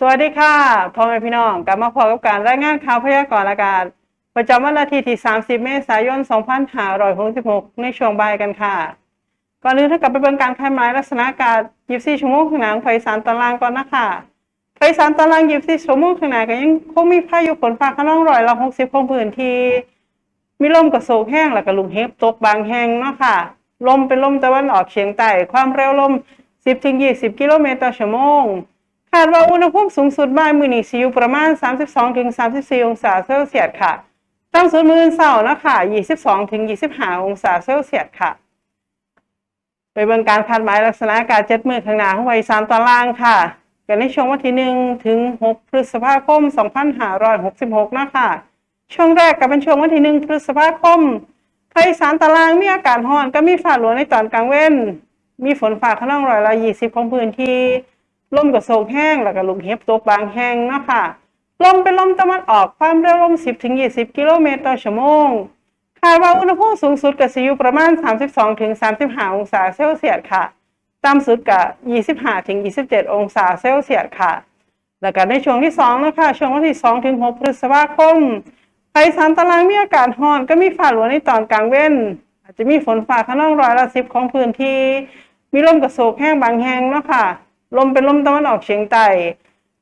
สวัสดีค่ะพ่อแม่พี่น้องกลับมาพบกับการรายงานข่าวพยากรณ์อากาศ ประจำวันอาทิตย์ที่ 30 เมษายน 2566 ในช่วงบ่ายกันค่ะ ก่อนอื่นถ้ากลับไปเบิ่งการคายไม้ลักษณะอากาศ 24 ชั่วโมงข้างหน้าของภาคอีสานตอนล่างก่อนนะคะภาคอีสานตอนล่าง 24 ชั่วโมงข้างหน้าก็ยังคงมีพายุฝนฟ้าขนองร้อยละ60 ของพื้นที่ มีลมกระโศกแห้งแล้วก็ลูกเห็บตกบางแห่งเนาะค่ะ ลมเป็นลมตะวันออกเฉียงใต้ความเร็วลม 10-20 กิโลเมตรต่อชั่วโมง คาดว่าอุณหภูมิสูงสุดบ่ายมื้อนี้สิอยู่ประมาณ 32-34 องศาเซลเซียสค่ะต่ำสุดมื้อเช้านะคะ22-25 องศาเซลเซียสค่ะ ไปเบิ่งการคาดหมายลักษณะอากาศ7มื้อข้างหน้าของภาคอีสานตอนล่างค่ะกันในช่วงวันที่ 1 ถึง 6 พฤษภาคม 2566 นะคะ ช่วงแรกก็เป็นช่วงวันที่ 1 พฤษภาคมภาคอีสานตารางมีอากาศร้อนก็มีฟ้าหลวงในตอนกลางเว้น มีฝนฟ้าขนองร้อยละ 20 ของพื้นที่ ลมกับโศกแห้งแล้วก็ลูกเห็บตกบางแห้งเนาะค่ะลมเป็นลมตะวันออกความเร็วลม 10ถึง20 กิโลเมตรต่อชั่วโมงคาดว่าอุณหภูมิสูงสุดก็สิอยู่ประมาณ 32ถึง35 องศาเซลเซียสค่ะต่ำสุดก็25ถึง27 องศาเซลเซียสค่ะ แล้วก็ในช่วงที่2นะคะช่วงวันที่2ถึง6พฤษภาคมภาคอีสานตารางมีอากาศร้อนก็มีฟ้าหลวงในตอนกลางเว้น อาจจะมีฝนฟ้าขนองร้อยละ10ของพื้นที่ มีลมกระโศกแห้งบางแห่งเนาะค่ะ ลมเป็นลมตะวันออกเฉียงใต้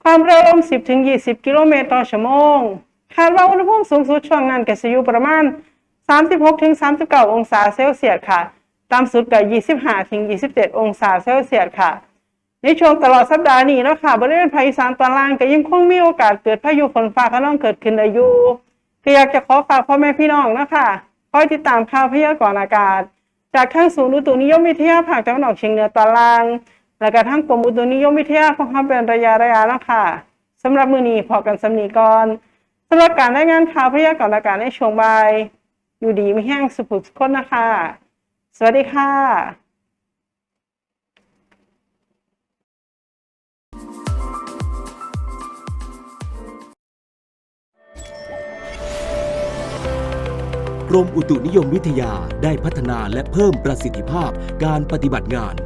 ความเร็วลม 10ถึง20 กิโลเมตรต่อชั่วโมง คาดว่าอุณหภูมิสูงสุดช่วงนั้นก็จะอยู่ประมาณ 36ถึง39 องศาเซลเซียสค่ะ ต่ำสุดก็25ถึง27 องศาเซลเซียสค่ะ ในช่วงตลอดสัปดาห์นี้นะคะบริเวณภาคอีสานตอนล่างก็ยังคงมีโอกาสเกิดพายุฝนฟ้าขนองเกิดขึ้นได้อยู่ก็อยากจะขอฝากพ่อแม่พี่น้องนะคะคอยติดตามข่าวพยากรณ์อากาศ จากทางศูนย์อุตุนิยมวิทยาภาคตะวันออกเฉียงเหนือตอนล่าง และก็ทางกรมอุตุนิยมวิทยาของเขาเป็นระยะระยะเนาะค่ะสำหรับมือนีพอกันสำนีก่อนสำหรับการรายงานข่าวพยากรณ์อากาศในช่วงบ่าย อยู่ดีไม่แห้งสุขทุกคนนะคะ สวัสดีค่ะกรมอุตุนิยมวิทยาได้พัฒนาและเพิ่มประสิทธิภาพการปฏิบัติงาน